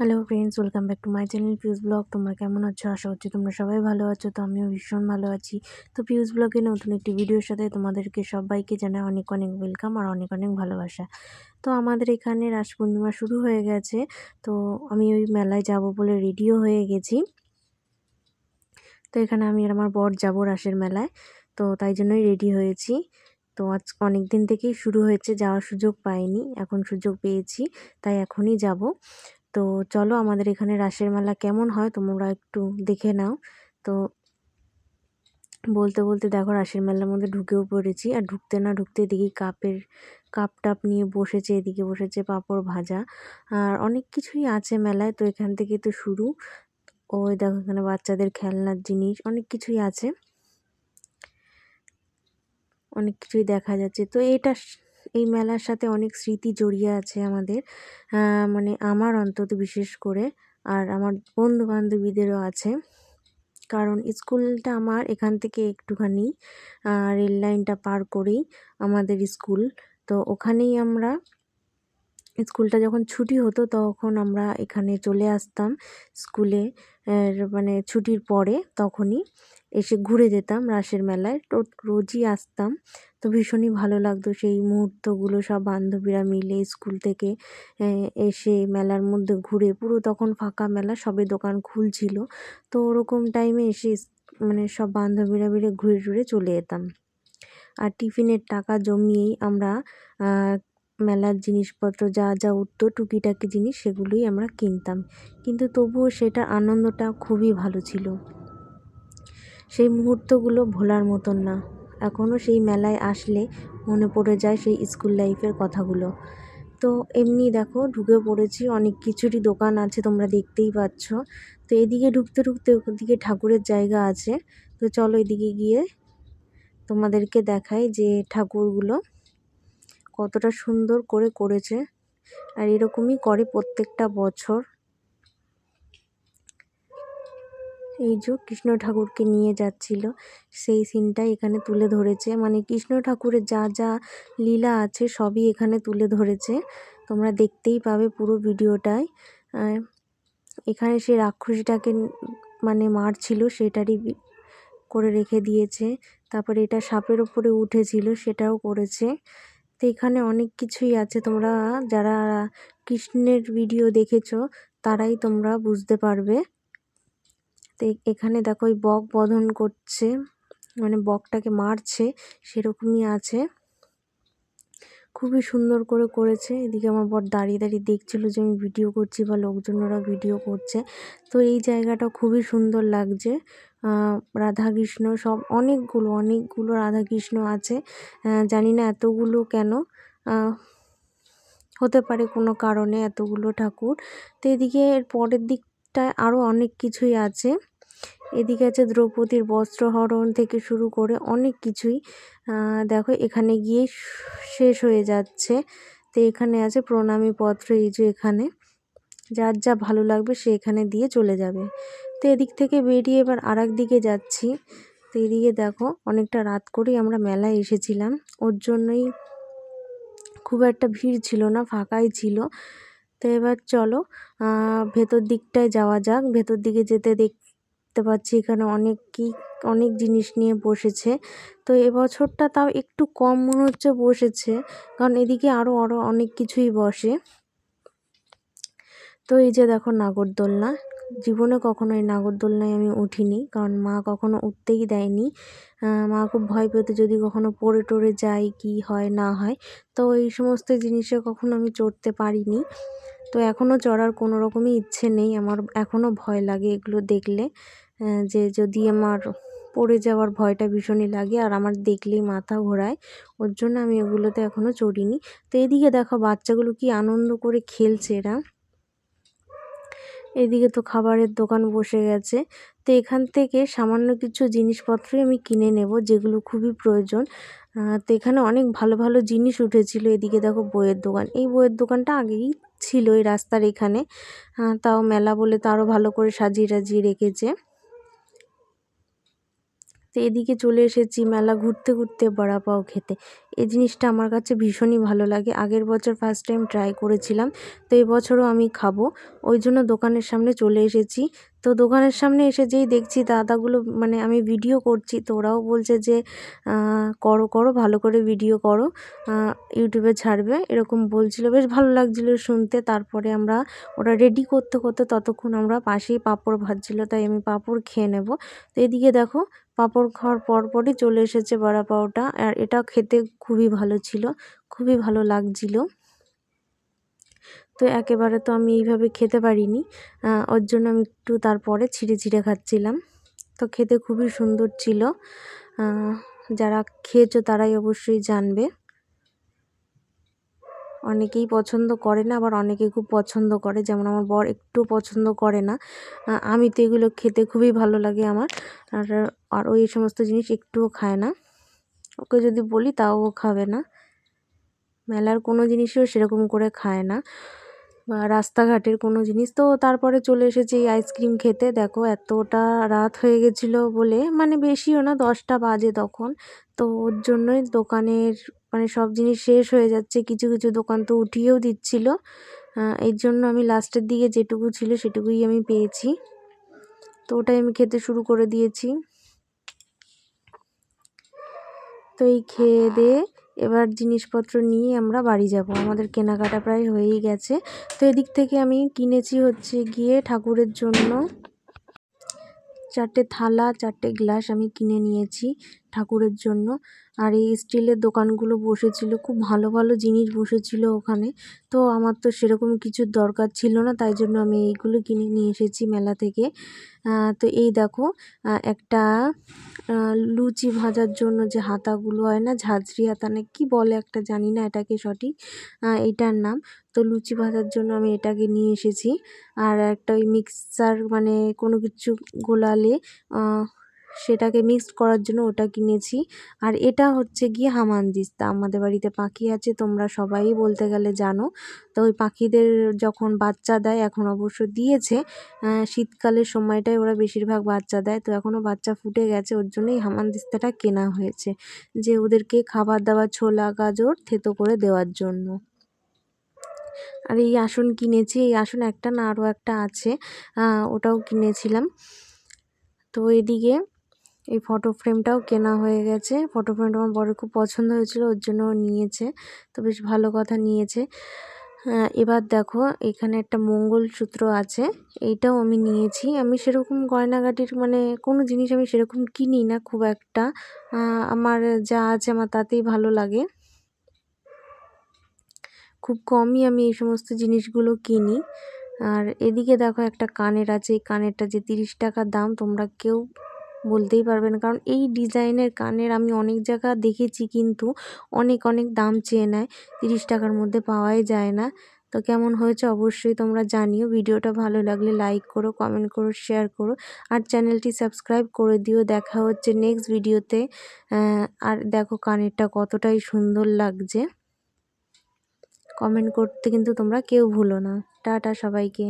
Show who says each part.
Speaker 1: Hello friends welcome back to my channel Piu's vlog তোমরা কেমন আছো? আশা করছি তোমরা সবাই ভালো আছো, তো আমিও ভীষণ ভালো আছি। তো পিউস ব্লগে নতুন একটি ভিডিওর সাথে তোমাদেরকে সবাইকে জানাই অনেক অনেক ওয়েলকাম আর অনেক অনেক ভালোবাসা। তো আমাদের এখানে রাস পূর্ণিমা শুরু হয়ে গেছে, তো আমি ওই মেলায় যাব বলে রেডিও হয়ে গেছি। তো এখানে আমি আর আমার বর যাব রাসের মেলায়, তো তাই জন্যই রেডি হয়েছি। তো আজ অনেক দিন থেকেই শুরু হয়েছে, যাওয়ার সুযোগ পাইনি, এখন সুযোগ পেয়েছি, তাই এখনই যাব। তো চলো আমাদের এখানে রাসের মেলা কেমন হয় তোমরা একটু দেখে নাও। তো বলতে বলতে দেখো রাসের মেলার মধ্যে ঢুকেও পড়েছি আর ঢুকতে না ঢুকতে এদিকে কাপের, কাপ টাপ নিয়ে বসেছে, এদিকে বসেছে পাঁপড় ভাজা। আর অনেক কিছুই আছে মেলায়, তো এখান থেকে তো শুরু। ওই দেখো এখানে বাচ্চাদের খেলনার জিনিস, অনেক কিছুই আছে। অনেক কিছুই দেখা যাচ্ছে। তো এটা এই মেলার সাথে অনেক স্মৃতি জড়িয়ে আছে আমাদের। মানে আমার অন্তত বিশেষ করে, আর আমার বন্ধু বান্ধবীদেরও আছে। কারণ স্কুলটা আমার এখান থেকে একটুখানি রেল লাইনটা পার করেই আমাদের স্কুল। তো ওখানেই আমরা স্কুলটা যখন ছুটি হতো তখন আমরা এখানে চলে আসতাম স্কুলে। মানে ছুটির পরে তখনই এসে ঘুরে যেতাম রাসের মেলায়। রোজই আসতাম। তো ভীষণই ভালো লাগতো সেই মুহূর্তগুলো সব বান্ধবীরা মিলে স্কুল থেকে এসে মেলার মধ্যে ঘুরে। পুরো তখন ফাঁকা মেলা, সবে দোকান খুলছিল। তো ওরকম টাইমে এসে মানে সব বান্ধবীরা মিলে ঘুরে ঘুরে চলে যেতাম। আর টিফিনের টাকা জমিয়েই আমরা মেলার জিনিসপত্র, যা যা উঠতো, টুকিটাকি জিনিস, সেগুলোই আমরা কিনতাম। কিন্তু তবুও সেটার আনন্দটা খুবই ভালো ছিল। সেই মুহূর্তগুলো ভোলার মতন না। এখনও সেই মেলায় আসলে মনে পড়ে যায় সেই স্কুল লাইফের কথাগুলো। তো এমনি দেখো, ঢুকে পড়েছি, অনেক কিছুরই দোকান আছে, তোমরা দেখতেই পাচ্ছ। তো এদিকে ঢুকতে ঢুকতে ওদিকে ঠাকুরের জায়গা আছে। তো চলো এদিকে গিয়ে তোমাদেরকে দেখাই যে ঠাকুরগুলো কতটা সুন্দর করে করেছে। আর এরকমই করে প্রত্যেকটা বছর। এই যে কৃষ্ণ ঠাকুরকে নিয়ে যাচ্ছিল, সেই সিনটাই এখানে তুলে ধরেছে। মানে কৃষ্ণ ঠাকুরের যা যা লীলা আছে সবই এখানে তুলে ধরেছে। তোমরা দেখতেই পাবে পুরো ভিডিওটায়। এখানে সে রাক্ষসীটাকে মানে মারছিল, সেটারই করে রেখে দিয়েছে। তারপরে এটা সাপের ওপরে উঠেছিল, সেটাও করেছে। তো এখানে অনেক কিছুই আছে। তোমরা যারা কৃষ্ণের ভিডিও দেখেছ, তারাই তোমরা বুঝতে পারবে। তো এখানে দেখো ওই বক বধন করছে মানে বকটাকে মারছে, সেরকমই আছে। খুবই সুন্দর করে করেছে। এদিকে আমার বর দাঁড়িয়ে দাঁড়িয়ে দেখছিল যে আমি ভিডিও করছি বা লোকজনরা ভিডিও করছে। তো এই জায়গাটা খুবই সুন্দর লাগছে। রাধাকৃষ্ণ সব, অনেকগুলো অনেকগুলো রাধাকৃষ্ণ আছে। জানি না এতগুলো কেন হতে পারে কোনো কারণে এতগুলো ঠাকুর। তো এদিকে এর পরের দিকটায় আরও অনেক কিছুই আছে। এদিকে আছে দ্রৌপদীর বস্ত্রহরণ থেকে শুরু করে অনেক কিছুই। দেখো এখানে গিয়ে শেষ হয়ে যাচ্ছে। তো এখানে আছে প্রণামী পত্র, এই যে এখানে। যার যা ভালো লাগবে সে এখানে দিয়ে চলে যাবে। তো এদিক থেকে বেরিয়ে এবার আর দিকে যাচ্ছি। তো এদিকে দেখো অনেকটা রাত করেই আমরা মেলায় এসেছিলাম। ওর জন্যই খুব একটা ভিড় ছিল না, ফাঁকাই ছিল। তো এবার চলো ভেতর দিকটায় যাওয়া যাক। ভেতর দিকে যেতে দেখ দেখতে পাচ্ছি এখানে অনেক কি, অনেক জিনিস নিয়ে বসেছে। তো এবছরটা তাও একটু কম মনে হচ্ছে বসেছে। কারণ এদিকে আরও আরও অনেক কিছুই বসে। তো এই যে দেখো নাগরদোলনা, জীবনে কখনো এই নাগরদোলনায় আমি উঠিনি, কারণ মা কখনো উঠতেই দেয়নি। মা খুব ভয় পেতে যদি কখনো পড়ে টরে যাই কি হয়, না হয়। তো এই সমস্ত জিনিসে কখনো আমি চড়তে পারিনি। তো এখনও চড়ার কোনো রকমই ইচ্ছে নেই, আমার এখনও ভয় লাগে এগুলো দেখলে। যে যদি আমার পড়ে যাওয়ার ভয়টা ভীষণই লাগে আর আমার দেখলেই মাথা ঘোরায়, ওর জন্য আমি ওগুলোতে এখনও চড়িনি। তো এদিকে দেখো বাচ্চাগুলো কি আনন্দ করে খেলছে এরা। এদিকে তো খাবারের দোকান বসে গেছে। তো এখান থেকে সামান্য কিছু জিনিসপত্রই আমি কিনে নেব, যেগুলো খুবই প্রয়োজন। তো এখানে অনেক ভালো ভালো জিনিস উঠেছিল। এদিকে দেখো বইয়ের দোকান। এই বইয়ের দোকানটা আগেই ছিল এই রাস্তার এখানে। তাও মেলা বলে তো আরও ভালো করে সাজিয়ে টাজিয়ে রেখেছে। এদিকে চলে এসেছি মেলা ঘুরতে ঘুরতে বড়া পাও খেতে। এই জিনিসটা আমার কাছে ভীষণই ভালো লাগে। আগের বছর ফার্স্ট টাইম ট্রাই করেছিলাম, তো এই বছরও আমি খাব। ওই জন্য দোকানের সামনে চলে এসেছি। তো দোকানের সামনে এসে যেই দেখছি দাদাগুলো মানে আমি ভিডিও করছি, তো ওরাও বলছে যে করো করো, ভালো করে ভিডিও করো। ইউটিউবে ছাড়বে। এরকম বলছিল। বেশ ভালো লাগছিল শুনতে। তারপরে আমরা ওরা রেডি করতে করতে ততক্ষণ আমরা পাশেই পাঁপড় ভাজছিলো, তাই আমি পাঁপড় খেয়ে নেব। তো এদিকে দেখো, পাঁপড় খাওয়ার পরপরই চলে এসেছে বড়া পাওটা। আর এটা খেতে খুবই ভালো ছিল, খুবই ভালো লাগছিল। তো একেবারে তো আমি এইভাবে খেতে পারিনি। ওর জন্য আমি একটু তারপরে ছিঁড়ে ছিঁড়ে খাচ্ছিলাম। তো খেতে খুবই সুন্দর ছিল। যারা খেয়েছো তারাই অবশ্যই জানবে। অনেকেই পছন্দ করে না, আবার অনেকে খুব পছন্দ করে। যেমন আমার বর একটু পছন্দ করে না। আমি তো এগুলো খেতে খুবই ভালো লাগে আমার। আর আর ওই সমস্ত জিনিস একটুও খায় না। ওকে যদি বলি তাও ও খাবে না। মেলার কোনো জিনিসও সেরকম করে খায় না। রাস্তাঘাটের কোনো জিনিস। তো তারপরে চলে এসেছি আইসক্রিম খেতে। দেখো এতটা রাত হয়ে গেছিল বলে মানে বেশিও না, দশটা বাজে তখন। তো ওর জন্যই দোকানের মানে সব জিনিস শেষ হয়ে যাচ্ছে। কিছু কিছু দোকান তো উঠিয়েও দিচ্ছিল। এর জন্য আমি লাস্টের দিকে যেটুকু ছিল সেটুকুই আমি পেয়েছি। তো ওটাই আমি খেতে শুরু করে দিয়েছি। তো এই খেয়ে দিয়ে এবার জিনিসপত্র নিয়ে আমরা বাড়ি যাব। আমাদের কেনাকাটা প্রায় হয়েই গেছে। তো এদিক থেকে আমি কিনেছি হচ্ছে গিয়ে ঠাকুরের জন্য চারটে থালা, চারটে গ্লাস আমি কিনে নিয়েছি। ঠাকুরের জন্য। আর এই স্টিলের দোকানগুলো বসেছিল, খুব ভালো ভালো জিনিস বসেছিল ওখানে। তো আমার তো সেরকম কিছুর দরকার ছিল না, তাই জন্য আমি এইগুলো কিনে নিয়ে এসেছি মেলা থেকে। তো এই দেখো একটা লুচি ভাজার জন্য যে হাতাগুলো হয় না, ঝাঁঝরি হাতা না, কি বলে একটা জানি না এটাকে সঠিক। এটার নাম। তো লুচি ভাজার জন্য আমি এটাকে নিয়ে এসেছি। আর একটা ওই মিক্সার মানে কোনো কিছু গোলালে সেটাকে মিক্সড করার জন্য ওটা কিনেছি। আর এটা হচ্ছে গিয়ে হামানদিস্তা আমাদের বাড়িতে পাখি আছে, তোমরা সবাই বলতে গেলে জানো। তো ওই পাখিদের যখন বাচ্চা দেয়, এখন অবশ্য দিয়েছে শীতকালের সময়টায় ওরা বেশিরভাগ বাচ্চা দেয়। তো এখনও বাচ্চা ফুটে গেছে, ওর জন্যই হামানদিস্তাটা কেনা হয়েছে। যে ওদেরকে খাবার দাবার, ছোলা, গাজর থেতো করে দেওয়ার জন্য। আর এই আসন কিনেছি, এই আসন একটা না আরও একটা আছে ওটাও কিনেছিলাম। তো এদিকে এই ফটো ফ্রেমটাও কেনা হয়ে গেছে। ফটো ফ্রেমটা আমার বড় খুব পছন্দ হয়েছিল, ওর জন্য নিয়েছে। তো বেশ ভালো কথা নিয়েছে। এবার দেখো, এখানে একটা মঙ্গলসূত্র আছে। এইটাও আমি নিয়েছি। আমি সেরকম গয়নাগাটির মানে কোনো জিনিস আমি সেরকম কিনি না খুব একটা। আমার যা আছে আমার তাতেই ভালো লাগে। খুব কমই আমি এই সমস্ত জিনিসগুলো কিনি। আর এদিকে দেখো একটা কানের আছে। এই কানেরটা যে তিরিশ টাকা দাম, তোমরা কেউ বলতেই পারবে না কারণ এই ডিজাইনের কানের আমি অনেক জায়গা দেখেছি কিন্তু অনেক অনেক দাম চেয়ে নেয়। তিরিশ টাকার মধ্যে পাওয়াই যায় না। তো কেমন হয়েছে অবশ্যই তোমরা জানিও। ভিডিওটা ভালো লাগলে লাইক করো কমেন্ট করো শেয়ার করো আর চ্যানেলটি সাবস্ক্রাইব করে দিও। দেখা হচ্ছে নেক্সট ভিডিওতে। আর দেখো কানেরটা কতটাই সুন্দর লাগছে। কমেন্ট করতে কিন্তু তোমরা কেউ ভুলো না। টাটা সবাইকে।